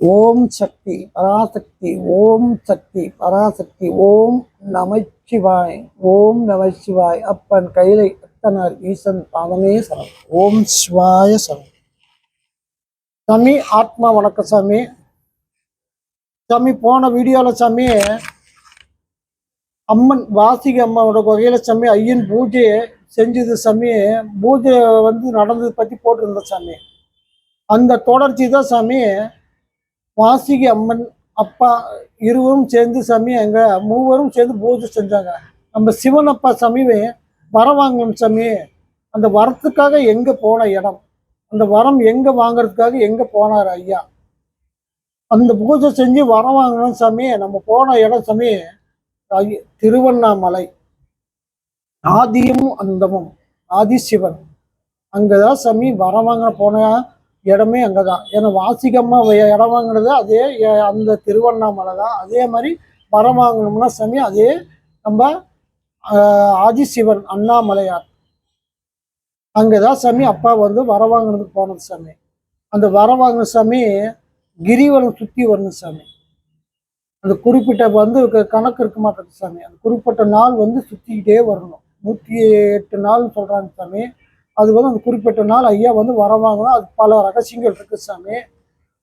ஓம் சக்தி பராசக்தி ஓம் சக்தி பராசக்தி ஓம் நமச்சிவாய் ஓம் நமச்சிவாய் அப்பன் கைலை அத்தனார் ஈசன் பாதமே சரணம். ஓம் சிவாய சரணம். சாமி ஆத்மா வணக்கம் சாமி. சாமி போன வீடியோல சாமி அம்மன் வாசிக அம்மாவோட வகையில சாமி ஐயன் பூஜை செஞ்சது சாமி. பூஜை வந்து நடந்தது பத்தி போட்டிருந்த சாமி. அந்த தொடர்ச்சி தான் சாமி வாசிகி அம்மன் அப்பா இருவரும் சேர்ந்து சாமி எங்க மூவரும் சேர்ந்து பூஜை செஞ்சாங்க. நம்ம சிவன் அப்பா சாமி வர வாங்கணும் சாமி. அந்த வரத்துக்காக எங்க போன இடம்? அந்த வரம் எங்க வாங்குறதுக்காக எங்க போனார் ஐயா? அந்த பூஜை செஞ்சு வரம் வாங்கணும் சாமி. நம்ம போன இடம் சாமி ஐய- திருவண்ணாமலை. ஆதியும் அந்தமும் ஆதிசிவன் அங்கதான் சாமி வரம் வாங்க போனா இடமே அங்கதான். ஏன்னா வாசிகமாக இடம் வாங்கினது அதே அந்த திருவண்ணாமலை தான். அதே மாதிரி வரம் வாங்கணும்னா சாமி அதே நம்ம ஆதிசிவன் அண்ணாமலையார். அங்கே தான் சாமி அப்பா வந்து வர வாங்கினதுக்கு போனது சாமி. அந்த வர வாங்கின சாமி கிரிவலம் சுற்றி வரணும் சாமி. அந்த குறிப்பிட்ட வந்து கணக்கு இருக்க மாட்டேங்குது சாமி. அந்த குறிப்பிட்ட நாள் வந்து சுற்றிக்கிட்டே வரணும். நூற்றி எட்டு நாள்னு சொல்கிறாங்க சாமி. அது வந்து அந்த குறிப்பிட்ட நாள் ஐயா வந்து வர அது பல ரகசியங்கள் இருக்கு சாமி.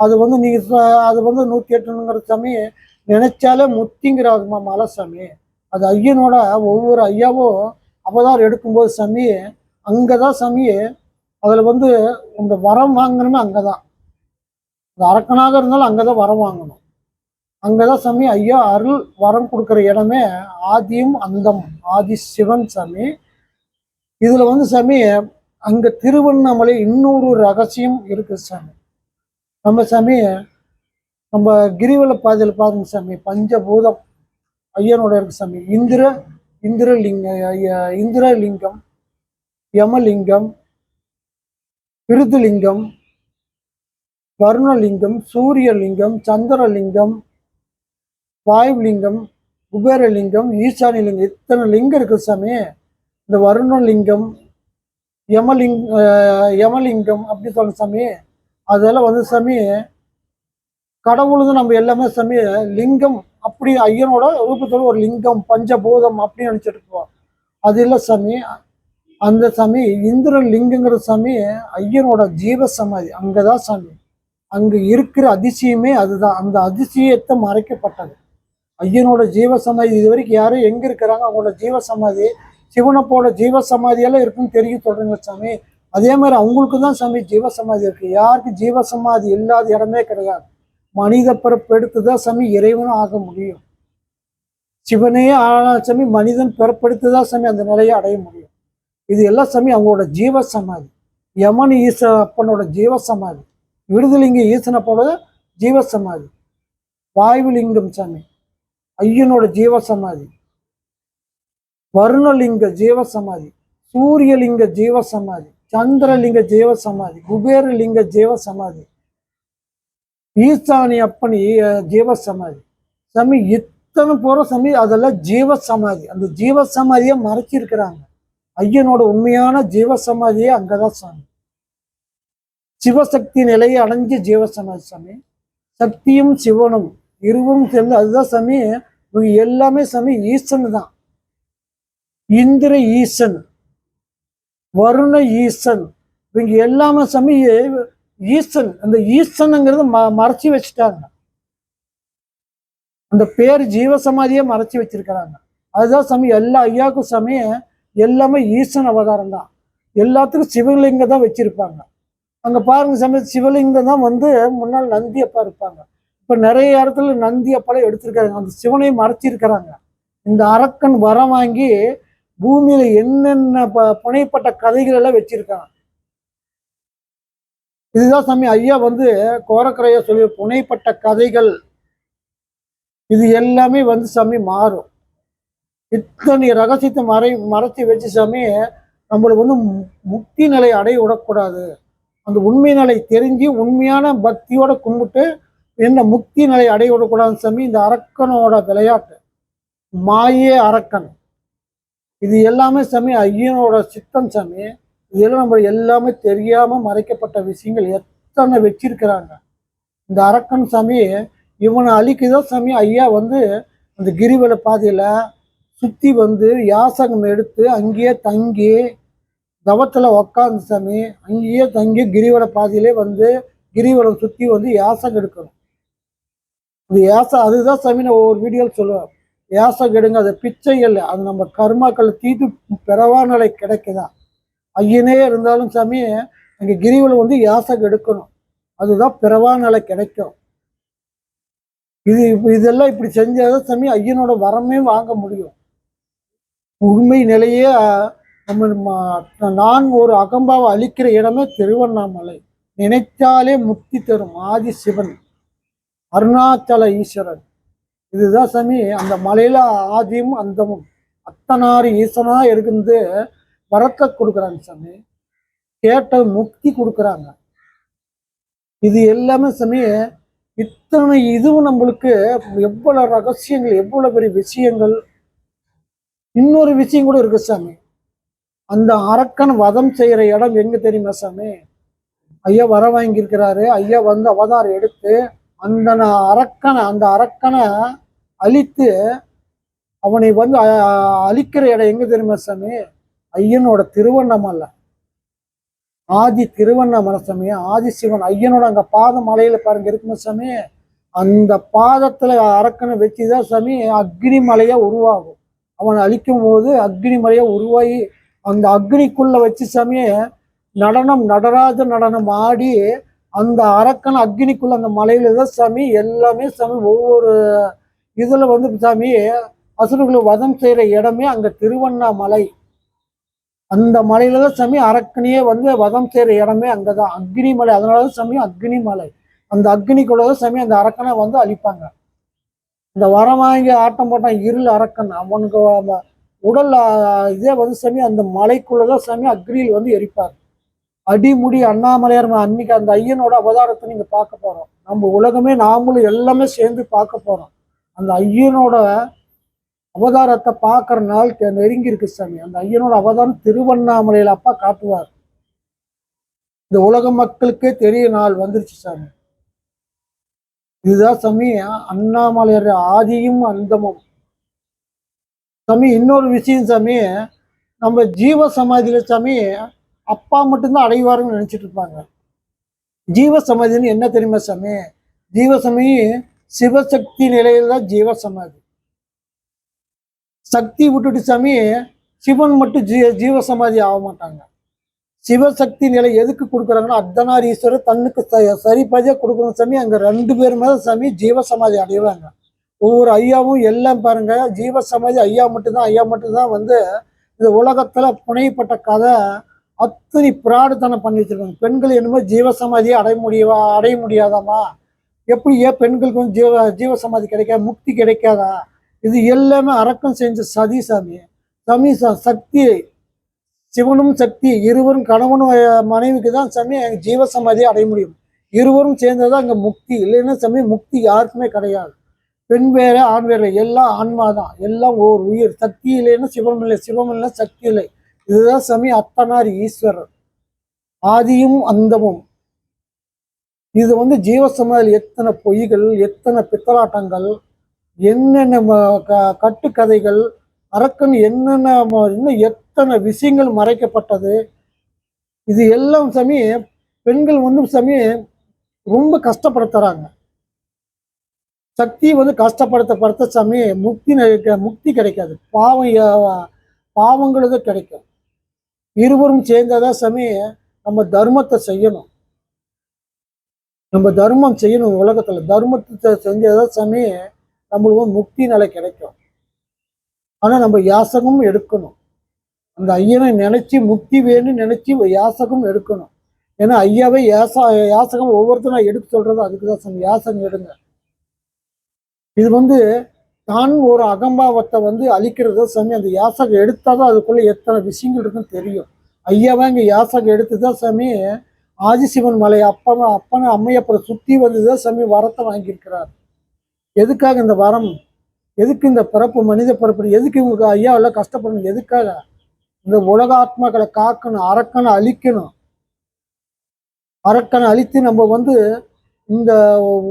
அது வந்து நீங்கள் அது வந்து நூற்றி எட்டுங்கிற சாமி நினைச்சாலே முத்திங்கிற மலை சாமி. அது ஐயனோட ஒவ்வொரு ஐயாவும் அவதாரம் எடுக்கும்போது சாமி அங்கே தான் சாமி அதில் வந்து இந்த வரம் வாங்கணுமே அங்கதான். இந்த அரக்கனாக இருந்தாலும் அங்கே தான் வரம் வாங்கணும். அங்கே தான் சாமி ஐயா அருள் வரம் கொடுக்குற இடமே ஆதியும் அந்தம் ஆதி சிவன் சாமி. இதில் வந்து சாமி அங்க திருவண்ணாமலை இன்னொரு ரகசியம் இருக்கு சாமி. நம்ம சாமி நம்ம கிரிவல பாதையில் பாருங்க சாமி பஞ்சபூதம் ஐயனோட இருக்கு சாமி. இந்திர இந்திரலிங்க இந்திரலிங்கம் யமலிங்கம் விருதுலிங்கம் வருணலிங்கம் சூரியலிங்கம் சந்திரலிங்கம் வாயுலிங்கம் குபேரலிங்கம் ஈசானிலிங்கம் இத்தனை லிங்கம் இருக்கு சாமி. இந்த வருணலிங்கம் யமலிங் யமலிங்கம் அப்படி சொன்ன சாமி. அதெல்லாம் வந்து சாமி கடவுளுக்கு நம்ம எல்லாமே சாமி லிங்கம் அப்படி ஐயனோட ரூபத்தோட ஒரு லிங்கம் பஞ்சபூதம் அப்படின்னு நினைச்சிட்டு இருப்போம் அது இல்லை சாமி. அந்த சாமி இந்திர லிங்கங்கிற சாமி ஐயனோட ஜீவ சமாதி அங்கதான் சாமி. அங்க இருக்கிற அதிசயமே அதுதான். அந்த அதிசயத்தை மறைக்கப்பட்டது. ஐயனோட ஜீவ சமாதி இது வரைக்கும் யாரும் எங்க இருக்கிறாங்க? அவங்களோட ஜீவ சமாதி சிவனப்போட ஜீவ சமாதியெல்லாம் இருக்குன்னு தெரியும் சொல்றீங்க சாமி. அதே மாதிரி அவங்களுக்கு தான் சாமி ஜீவ சமாதி இருக்கு. யாருக்கு ஜீவ சமாதி இல்லாத இடமே கிடையாது. மனித பிறப்பு எடுத்து தான் சாமி இறைவனும் ஆக முடியும். சிவனே ஆனால் சாமி மனிதன் பிறப்பெடுத்து தான் சாமி அந்த நிலையை அடைய முடியும். இது எல்லாம் சாமி அவங்களோட ஜீவ சமாதி யமன் ஈச அப்பனோட ஜீவ சமாதி விருதுலிங்க ஈசனப்போட ஜீவ சமாதி வாயுலிங்கம் சாமி. ஐயனோட ஜீவ சமாதி வருணலிங்க ஜீவ சமாதி சூரியலிங்க ஜீவ சமாதி சந்திரலிங்க ஜீவசமாதி குபேரலிங்க ஜீவசமாதி ஈசானி அப்பனி ஜீவசமாதி. சமாதி சாமி இத்தனை போற சாமி அதெல்லாம் ஜீவ சமாதி அந்த ஜீவ சமாதியை மறைச்சிருக்கிறாங்க. ஐயனோட உண்மையான ஜீவ சமாதியே அங்கதான் சாமி. சிவசக்தி நிலையை அடைஞ்ச ஜீவ சமாதி சாமி. சக்தியும் சிவனும் இருவும் சேர்ந்து அதுதான் சாமி. இவங்க எல்லாமே சாமி ஈசன் தான். இந்திர ஈசன் வருண ஈசன் இவங்க எல்லாமே சாமி ஈசன். அந்த ஈசனுங்கிறத ம மறைச்சி வச்சுட்டாங்க. அந்த பேர் ஜீவசமாதியே மறைச்சி வச்சிருக்கிறாங்க. அதுதான் சமயம் எல்லா ஐயாவுக்கும் சமயம் எல்லாமே ஈசன் அவதாரம் தான். எல்லாத்துக்கும் சிவலிங்கம் தான் வச்சிருப்பாங்க. அங்க பாருங்க சமயம் சிவலிங்கம் தான் வந்து முன்னால் நந்தி அப்பா இருப்பாங்க. இப்ப நிறைய இடத்துல நந்தி அப்பாலாம் எடுத்திருக்காங்க. அந்த சிவனையும் மறைச்சிருக்கிறாங்க. இந்த அரக்கன் வரம் வாங்கி பூமியில என்னென்ன ப- கதைகள் எல்லாம் வச்சிருக்காங்க. இதுதான் சாமி ஐயா வந்து கோரக்கரையா சொல்லி புனைப்பட்ட கதைகள். இது எல்லாமே வந்து சாமி மாறும். இத்தனை ரகசியத்தை மறை மறைச்சி வச்சு சாமி நம்மளை வந்து மு- முக்தி நிலை அடைய விடக்கூடாது. அந்த உண்மை நிலை தெரிஞ்சு உண்மையான பக்தியோட கும்பிட்டு என்ன முக்தி நிலை அடைய விடக்கூடாது சாமி இந்த அரக்கனோட விளையாட்டு. மாயே அரக்கன். இது எல்லாமே சாமி ஐயனோட சித்தம் சாமி. இதெல்லாம் நம்ம எல்லாமே தெரியாம மறைக்கப்பட்ட விஷயங்கள் எத்தனை வச்சிருக்கிறாங்க. இந்த அரக்கன் சாமி இவனை அழிக்குதான் சாமி ஐயா வந்து அந்த கிரிவல பாதையில சுத்தி வந்து யாசகம் எடுத்து அங்கேயே தங்கி தவத்துல உக்காந்து சாமி அங்கேயே தங்கி கிரிவல பாதையிலே வந்து கிரிவலம் சுத்தி வந்து யாசகம் எடுக்கணும். இது யாச அதுதான் சாமி நான் ஒவ்வொரு வீடியோவில் சொல்லுவேன். யாசகம் கெடுங்க அது பிச்சை இல்லை அது நம்ம கர்மாக்களை தீத்து பிறவா நிலை கிடைக்குதா? ஐயனே இருந்தாலும் சாமி அங்கே கிரிவலம் வந்து யாசகம் எடுக்கணும் அதுதான் பிறவா நிலை கிடைக்கும். இது இதெல்லாம் இப்படி செஞ்சாதான் சாமி ஐயனோட வரமே வாங்க முடியும். உண்மை நிலையே நம்ம நான் ஒரு அகம்பாவை அழிக்கிற இடமே திருவண்ணாமலை. நினைத்தாலே முக்தி தரும் ஆதி சிவன் அருணாச்சல ஈஸ்வரன். இதுதான் சாமி அந்த மலையில ஆதியும் அந்தமும் அத்தனாறு ஈசனா இருந்து வரத்தை கொடுக்குறாங்க சாமி. கேட்ட முக்தி கொடுக்குறாங்க. இது எல்லாமே சாமி இத்தனை இதுவும் நம்மளுக்கு எவ்வளவு ரகசியங்கள் எவ்வளவு பெரிய விஷயங்கள். இன்னொரு விஷயம் கூட இருக்கு சாமி. அந்த அரக்கன் வதம் செய்யற இடம் எங்க தெரியுமா சாமி? ஐயா வர வாங்கியிருக்கிறாரு. ஐயா வந்து அவதாரம் எடுத்து அந்த அரக்கனை அந்த அரக்கனை அழித்து அவனை வந்து அழிக்கிற இடம் எங்க தெரியுமா சாமி? ஐயனோட திருவண்ணாமலை. ஆதி திருவண்ணாமலை சாமி ஆதி சிவன் ஐயனோட அங்க பாத மலையில பாருங்க இருக்குமா சாமி? அந்த பாதத்துல அரக்கனை வச்சுதான் சாமி அக்னி மலையா உருவாகும். அவனை அழிக்கும் போது அக்னி மலையா உருவாகி அந்த அக்னிக்குள்ள வச்சு சாமி நடனம் நடராஜ நடனம் ஆடி அந்த அரக்கன் அக்னிக்குள்ள அந்த மலையில தான் சாமி எல்லாமே சாமி ஒவ்வொரு இதில் வந்து சாமி அசுரர்களை வதம் செய்கிற இடமே அங்கே திருவண்ணாமலை. அந்த மலையில தான் சாமி அரக்கனையே வந்து வதம் செய்கிற இடமே அங்கே தான் அக்னி மலை அதனாலதான் சாமி அக்னி மலை. அந்த அக்னிக்குள்ள தான் சாமி அந்த அரக்கனை வந்து அழிப்பாங்க. இந்த வரம் வாங்கி ஆட்டம் போட்டான் இருள் அரக்கன் அவனுக்கு அந்த உடல் இதே வந்து சாமி அந்த மலைக்குள்ளதான் சாமி அக்னியில் வந்து எரிப்பார். அடிமுடி அண்ணாமலையார் அன்னைக்கு அந்த ஐயனோட அவதாரத்தை நீங்க பார்க்க போறோம். நம்ம உலகமே நாமளும் எல்லாமே சேர்ந்து பார்க்க போறோம். அந்த ஐயனோட அவதாரத்தை பார்க்குற நாள் நெருங்கி இருக்கு சாமி. அந்த ஐயனோட அவதாரம் திருவண்ணாமலையில அப்பா காட்டுவார். இந்த உலக மக்களுக்கே தெரிய நாள் வந்துருச்சு சாமி. இதுதான் சாமி அண்ணாமலையார் ஆதியும் அந்தமும். சாமி இன்னொரு விஷயம் சாமி நம்ம ஜீவ சமாதியில சாமி அப்பா மட்டும்தான் அடைவாருன்னு நினைச்சிட்டு இருப்பாங்க. ஜீவ சமாதின்னு என்ன தெரியுமா சாமி? ஜீவசமி சிவசக்தி நிலையில தான் ஜீவ சமாதி சக்தி விட்டுட்டு சாமி சிவன் மட்டும் ஜீ ஜீவ சமாதி ஆக மாட்டாங்க. சிவசக்தி நிலை எதுக்கு கொடுக்குறாங்கன்னா அர்த்தநார் ஈஸ்வரர் தன்னுக்கு சரிபாதியாக சரிபாதியா சாமி. அங்க ரெண்டு பேருமே தான் சாமி ஜீவ சமாதி அடைவாங்க. ஒவ்வொரு ஐயாவும் எல்லாம் பாருங்க ஜீவ சமாதி ஐயா மட்டும்தான் ஐயா மட்டும்தான் வந்து இந்த உலகத்துல புனையப்பட்ட கதை அத்தனை பிராடுத்தனம் பண்ணி வச்சிருக்காங்க. பெண்கள் என்னமோ ஜீவசமாதியை அடைய முடியவா அடைய முடியாதாமா எப்படி ஏன் பெண்களுக்கு வந்து ஜீவ ஜீவ சமாதி கிடைக்காது முக்தி கிடைக்காதா? இது எல்லாமே அரக்கம் செஞ்ச சதி சாமி. சாமி சக்தி சிவனும் சக்தி இருவரும் கணவனும் மனைவிக்கு தான் சாமி ஜீவ சமாதியை அடைய முடியும். இருவரும் சேர்ந்ததான் அங்க முக்தி. இல்லைன்னா சாமி முக்தி யாருக்குமே கிடையாது. பெண் வேற ஆண் வேற எல்லாம் ஆன்மா தான். எல்லாம் ஓர் உயிர். சக்தி இல்லைன்னா சிவம் இல்லை சிவம் இல்லை சக்தி இல்லை. இதுதான் சமி அத்தனார் ஈஸ்வரர். ஆதியும் அந்தமும். இது வந்து ஜீவசமாதியில் எத்தனை பொய்கள் எத்தனை பித்தலாட்டங்கள் என்னென்ன ம- க- கட்டுக்கதைகள் அரக்கன் என்னென்ன ம- இன்னும் எத்தனை விஷயங்கள் மறைக்கப்பட்டது. இது எல்லாம் சமய பெண்கள் வந்து சமய ரொம்ப கஷ்டப்படுத்துறாங்க. சக்தி வந்து கஷ்டப்படுத்தப்படுத்த சாமி முக்தி முக்தி கிடைக்காது. பாவம் பாவங்களுக்கு கிடைக்கும். இருவரும் சேர்ந்தாதான் சாமி நம்ம தர்மத்தை செய்யணும். நம்ம தர்மம் செய்யணும் உலகத்துல. தர்மத்தை செஞ்சாதான் சாமி நம்மளுக்கு முக்தி நிலை கிடைக்கும். ஆனா நம்ம யாசகம் எடுக்கணும். அந்த ஐயனை நினைச்சு முக்தி வேணும்னு நினைச்சு யாசகம் எடுக்கணும். ஏன்னா ஐயாவே யாசா யாசகம் ஒவ்வொருத்தரும் எடுக்க சொல்றது அதுக்கு தான் சாமி யாசகம் எடுங்க. இது வந்து தான் ஒரு அகம்பாவத்தை வந்து அழிக்கிறது சாமி அந்த யாசகம் எடுத்தாதான் அதுக்குள்ள எத்தனை விஷயங்கள் இருக்குன்னு தெரியும். ஐயாவே இங்க யாசகம் எடுத்து தான் சாமி ஆதிசிவன் மலை அப்பன அப்பனை அம்மையப்பரை சுத்தி வந்து தான் சாமி வரத்தை வாங்கியிருக்கிறார். எதுக்காக இந்த வரம்? எதுக்கு இந்த பிறப்பு மனித பிறப்பு? எதுக்கு இவங்களுக்கு ஐயா எல்லாம் கஷ்டப்படணும்? எதுக்காக? இந்த உலக ஆத்மாக்களை காக்கணும் அரக்கனை அழிக்கணும். அரக்கனை அழித்து நம்ம வந்து இந்த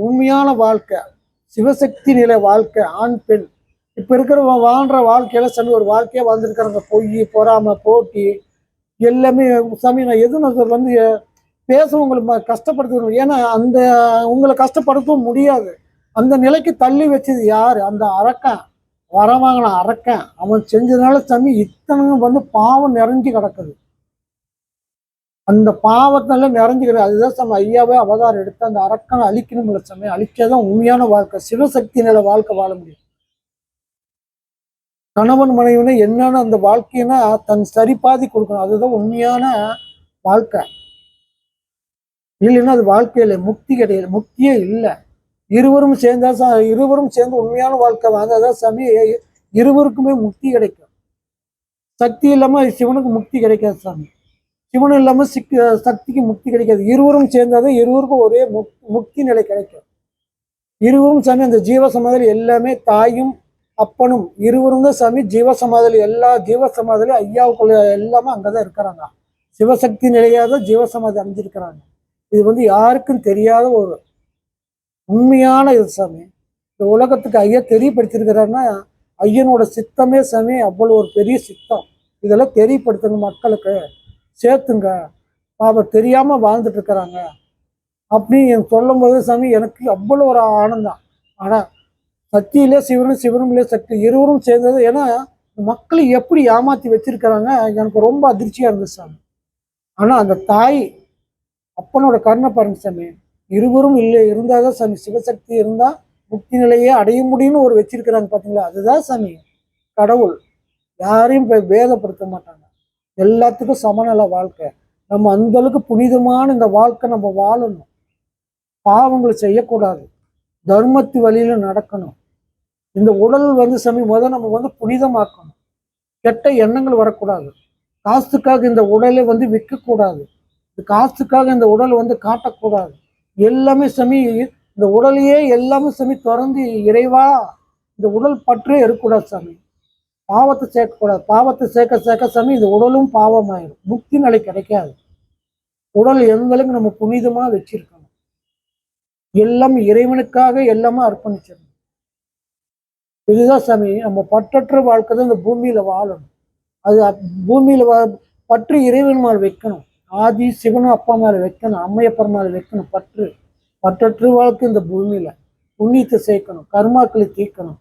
உண்மையான வாழ்க்கை சிவசக்தி நிலை வாழ்க்கை ஆண் பெண். இப்போ இருக்கிற வா- வாழ்ற வாழ்க்கையில சாமி ஒரு வாழ்க்கையா வாழ்ந்துருக்காங்க பொய் பொறாமை போட்டி எல்லாமே சாமி நான் எதுவும் நான் வந்து பேசுறவங்களுக்கு ம- கஷ்டப்படுத்தணும் ஏன்னா அந்த உங்களை கஷ்டப்படுத்தவும் முடியாது. அந்த நிலைக்கு தள்ளி வச்சது யாரு? அந்த அரக்கன். வர வாங்கின அரக்கன். அவன் செஞ்சதுனால சாமி இத்தனை வந்து பாவம் நிறைஞ்சு கிடக்குது. அந்த பாவத்தினால நிறைஞ்சு அதுதான் சாமி ஐயாவே அவதாரம் எடுத்து அந்த அரக்கனை அழிக்கணும்ல சாமி அழிச்சாதான் உண்மையான வாழ்க்கை சிவசக்தி வாழ்க்கை வாழ முடியும். கணவன் மனைவினா என்னன்னு அந்த வாழ்க்கைன்னா தன் சரிபாதி கொடுக்கணும். அதுதான் உண்மையான வாழ்க்கை. இல்லைன்னா அது வாழ்க்கையில முக்தி கிடையாது. முக்தியே இல்லை. இருவரும் சேர்ந்தா இருவரும் சேர்ந்து உண்மையான வாழ்க்கை வாழ்ந்தாதான் சாமி இருவருக்குமே முக்தி கிடைக்கும். சக்தி இல்லாம சிவனுக்கு முக்தி கிடைக்காது சாமி. சிவன் இல்லாமல் சிக் சக்திக்கு முக்தி கிடைக்காது. இருவரும் சேர்ந்தாதான் இருவருக்கும் ஒரே முக் முக்தி நிலை கிடைக்கும். இருவரும் சாமி அந்த ஜீவ எல்லாமே தாயும் அப்பனும். இருவரும் தான் சாமி ஜீவ எல்லா ஜீவ ஐயாவுக்குள்ள எல்லாமே அங்கதான் இருக்கிறாங்க. சிவசக்தி நிலையாக தான் ஜீவ சமாதி இது வந்து யாருக்கும் தெரியாத ஒரு உண்மையான இது சாமி. இந்த உலகத்துக்கு ஐயா தெரியப்படுத்திருக்கிறாருன்னா ஐயனோட சித்தமே சாமி அவ்வளோ ஒரு பெரிய சித்தம். இதெல்லாம் தெரியப்படுத்தணும் மக்களுக்கு. சேர்த்துங்க. பாபா தெரியாமல் வாழ்ந்துட்டு இருக்கிறாங்க. அப்படின்னு எனக்கு சொல்லும் போது சாமி எனக்கு அவ்வளோ ஒரு ஆனந்தம். ஆனால் சக்தியிலே சிவனும் சிவனும் சக்தி இருவரும் சேர்ந்தது. ஏன்னா மக்களை எப்படி ஏமாற்றி வச்சிருக்கிறாங்க எனக்கு ரொம்ப அதிர்ச்சியாக இருந்தது சாமி. ஆனால் அந்த தாய் அப்பனோட கருணை பாருங்க சாமி. இருவரும் இல்லை இருந்தால் தான் சாமி சிவசக்தி இருந்தால் முக்தி நிலையே அடைய முடியும்னு ஒரு வச்சிருக்கிறாங்க பார்த்தீங்களா அதுதான் சாமி கடவுள். யாரையும் வேதப்படுத்த மாட்டாங்க. எல்லாத்துக்கும் சமநல வாழ்க்கை. நம்ம அந்த அளவுக்கு புனிதமான இந்த வாழ்க்கை நம்ம வாழணும். பாவங்களை செய்யக்கூடாது. தர்மத்து வழியில நடக்கணும். இந்த உடல் வந்து சமி முத நம்ம வந்து புனிதமாக்கணும். கெட்ட எண்ணங்கள் வரக்கூடாது. காசுக்காக இந்த உடலை வந்து விற்கக்கூடாது. இந்த காசுக்காக இந்த உடல் வந்து காட்டக்கூடாது. எல்லாமே சமி இந்த உடலையே எல்லாமே சமி திறந்து இறைவா இந்த உடல் பற்றே இருக்கக்கூடாது சாமி. பாவத்தை சேர்க்கக்கூடாது பாவத்தை சேர்க்க சேர்க்க சாமி இந்த உடலும் பாவமாயிடும். முக்தி நிலை கிடைக்காது. உடல் எந்த அளவுக்கு நம்ம புனிதமா வச்சிருக்கணும். எல்லாம் இறைவனுக்காக எல்லாமே அர்ப்பணிச்சிடணும். இதுதான் சாமி நம்ம பற்றற்ற வாழ்க்கை தான் இந்த பூமியில வாழணும். அது பூமியில் பூமியில வா- பற்று இறைவன் மேலே வைக்கணும். ஆதி சிவனும் அப்பா மேலே வைக்கணும். அம்மையப்பர் மேலே வைக்கணும் பற்று. பற்றற்று வாழ்க்கை இந்த பூமியில. புண்ணியத்தை சேர்க்கணும். கர்மாக்களை தீர்க்கணும்.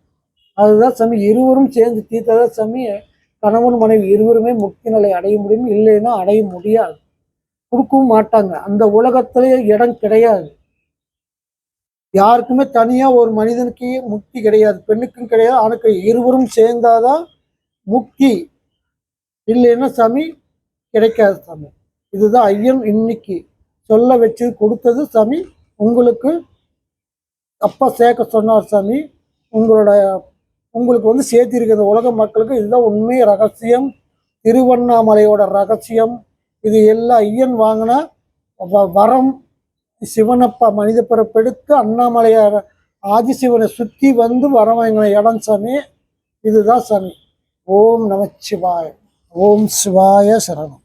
அதுதான் சாமி இருவரும் சேர்ந்து தீர்த்ததான் சாமி கணவன் மனைவி இருவருமே முக்தி நிலை அடைய முடியும் இல்லைன்னா அடைய முடியாது. கொடுக்கவும் மாட்டாங்க. அந்த உலகத்திலே இடம் கிடையாது. யாருக்குமே தனியா ஒரு மனிதனுக்கு முக்தி கிடையாது பெண்ணுக்கும் கிடையாது. ஆணுக்கு இருவரும் சேர்ந்தாதான் முக்தி. இல்லைன்னா சாமி கிடைக்காது சாமி. இதுதான் ஐயன் இன்னைக்கு சொல்ல வச்சு கொடுத்தது சாமி. உங்களுக்கு அப்பா சேர்க்க சொன்னார் சாமி. உங்களோட உங்களுக்கு வந்து சேர்த்திருக்கிற உலக மக்களுக்கு இதுதான் உண்மை ரகசியம். திருவண்ணாமலையோட ரகசியம். இது எல்லாம் ஐயன் வாங்கின வ- வரம். சிவனப்பா மனித பிறப்பெடுத்து அண்ணாமலையார் ஆதிசிவனை சுற்றி வந்து வரம் வாங்கின இடம் சாமி இதுதான் சாமி ஓம் நமச்சிவாய ஓம் சிவாய சரணம்.